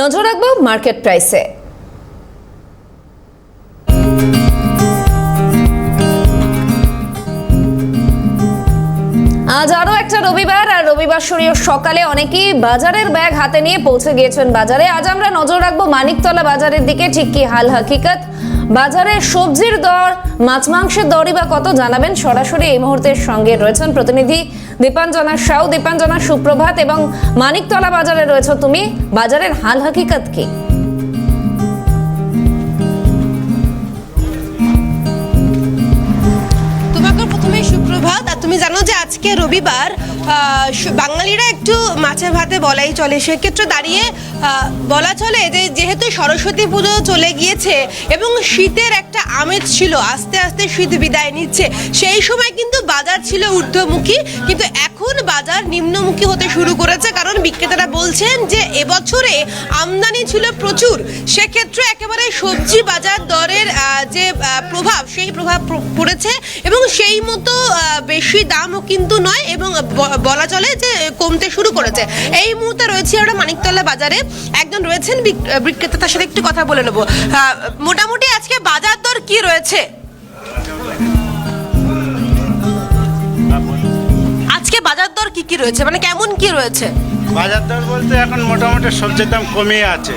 নজর রাখব মার্কেট প্রাইসে। আজ আরও একটা রবিবার, আর রবিবার শরীয় সকালে অনেকেই বাজারের ব্যাগ হাতে নিয়ে পৌঁছে গিয়েছেন বাজারে। আজ আমরা নজর রাখব মানিকতলা বাজারের দিকে, ঠিক কি হাল হাকিকত? বাজারে সবজির দর, মাছ মাংসের দরই বা কত জানাবেন সরাসরি এই মুহূর্তের সঙ্গে রয়েছেন প্রতিনিধি দীপাঞ্জনা সাউ। দীপাঞ্জনা, সুপ্রভাত এবং মানিকতলা বাজারে রয়েছে তুমি। বাজারের হাল হাকিকত কি? সুপ্রভাত, আর তুমি জানো যে আজকে রবিবার বাঙালিরা একটু মাছে ভাতে বলাই চলে। সেক্ষেত্রে দাঁড়িয়ে বলা চলে যে, যেহেতু সরস্বতী পুজো চলে গিয়েছে এবং শীতের একটা আমেজ ছিল, আস্তে আস্তে শীত বিদায় নিচ্ছে, সেই সময় কিন্তু বাজার ছিল ঊর্ধ্বমুখী, কিন্তু এখন বাজার নিম্নমুখী হতে শুরু করেছে, কারণ বিক্রেতারা বলছেন যে, এবছরে আমদানি ছিল প্রচুর। সেক্ষেত্রে একেবারে সবজি বাজার দরের যে প্রভাব, সেই প্রভাব পড়েছে এবং সেই মতো বেশি দামও কিন্তু নয় এবং বলা চলে যে কমতে শুরু করেছে। এই মুহূর্তে রয়েছে আমরা মানিকতলা বাজারে। একজন রয়েছেন বিক্রেতা, তার সাথে একটু কথা বলে নেব। মোটামুটি আজকে বাজার দর কি রয়েছে? আজকে বাজার দর কি কি রয়েছে? মানে কেমন কি রয়েছে? বাজার দর বলতে এখন মোটামুটি সবজির দাম কমিয়ে আছে।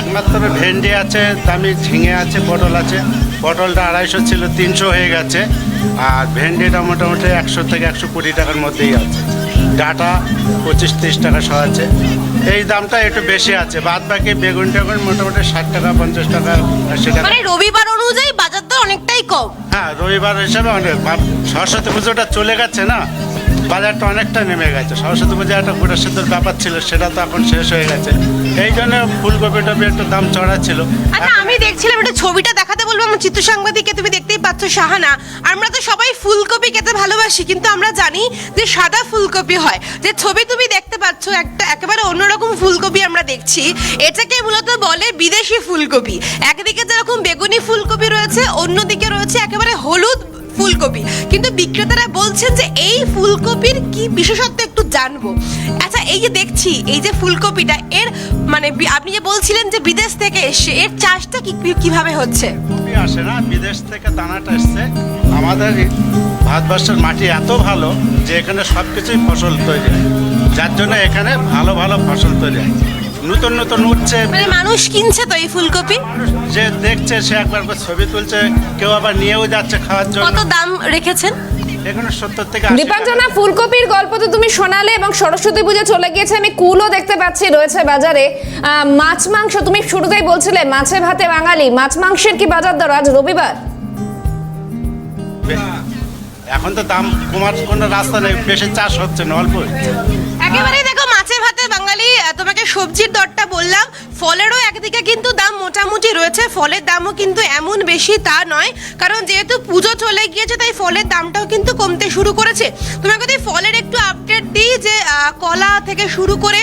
একমাত্র ভেন্ডি আছে, দামি ঝিঙে আছে, পটল আছে। পটলটা আড়াইশো ছিল, তিনশো হয়ে গেছে। আর ভেন্ডিটা মোটামুটি একশো থেকে একশো কুড়ি টাকার মধ্যেই আছে। ডাটা পঁচিশ তিরিশ টাকা সহ আছে। এই দামটা একটু বেশি আছে। বাদ বাকি বেগুন টেগুন মোটামুটি ষাট টাকা পঞ্চাশ টাকা আশি টাকা। মানে রবিবার অনুযায়ী বাজার দর অনেকটাই কম। হ্যাঁ রবিবার হিসাবে অনেক। সরস্বতী পুজোটা চলে গেছে না বাজারটা অনেকটা নেমে গেছে। সরস্বতী পুজো একটা গোটা সিদ্ধর ব্যাপার ছিল সেটা তো এখন শেষ হয়ে গেছে। এই জন্য ফুলকপি টপি একটু দাম চড়া ছিল আচ্ছা আমি দেখছিলাম একটা ছবিটা দেখাতে আমার চিত্র সাংবাদিককে তুমি দেখতেই পাচ্ছ সাহানা আমরা তো সবাই ফুলকপি খেতে ভালোবাসি, কিন্তু আমরা জানি যে সাদা ফুলকপি হয়। যে ছবি তুমি দেখতে পাচ্ছ, একটা একেবারে অন্যরকম ফুলকপি আমরা দেখছি। এটাকে মূলত বলে বিদেশি ফুলকপি। একদিকে যেরকম বেগুনি ফুলকপি রয়েছে, অন্যদিকে রয়েছে একেবারে হলুদ ফুলকপি। কিন্তু বিক্রেতারা বলছেন যে এই ফুলকপির কি বিশেষত্ব একটু জানব। আচ্ছা এই যে দেখছি, এই যে ফুলকপিটা, এর মানে আপনি যে বলছিলেন যে বিদেশ থেকে এসে এর চাষটা কি কীভাবে হচ্ছে? আসে না, বিদেশ থেকে দানাটা এসছে। আমাদের ভারতবর্ষের মাটি এত ভালো যে এখানে সব কিছুই ফসল তৈরি হয়। যার জন্য এখানে ভালো ভালো ফসল তৈরি হয়। নতুন নতুন উঠছে। মানে মানুষ কিনছে তো এই ফুলকপি? যে দেখছে সে একবার করে ছবি তুলছে কেউ আবার নিয়েও যাচ্ছে খাওয়ার জন্য। কত দাম রেখেছেন। দীপাঞ্জনা ফুলকপির গল্প তো তুমি শোনালে এবং সরস্বতী পুজো চলে গিয়েছে। আমি কুলও দেখতে পাচ্ছি রয়েছে বাজারে। আহ, মাছ মাংস তুমি শুরুতেই বলছিলে মাছে ভাতে বাঙালি। মাছ মাংসের কি বাজার দর আজ রবিবার? এখন তো দাম কমার কোনো রাস্তা নেই বেশি চাষ হচ্ছে না অল্প হচ্ছে। সবজির দরটা বললাম, ফলেরও একদিকে কিন্তু দাম মোটামুটি রয়েছে, ফলের দামও কিন্তু এমন বেশি তা নয়, কারণ যেহেতু পুজো চলে গিয়েছে, তাই ফলের দামটাও কিন্তু কমতে শুরু করেছে। তোমাকে যদি ফলের একটু আপডেট দিই যে কলা থেকে শুরু করে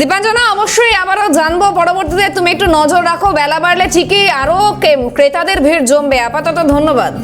দীপাঞ্জনা, অবশ্যই আবারও জানব পরবর্তীতে, তুমি একটু নজর রাখো, বেলা বাড়লে ঠিকই আরও ক্রেতাদের ভিড় জমবে। আপাতত ধন্যবাদ।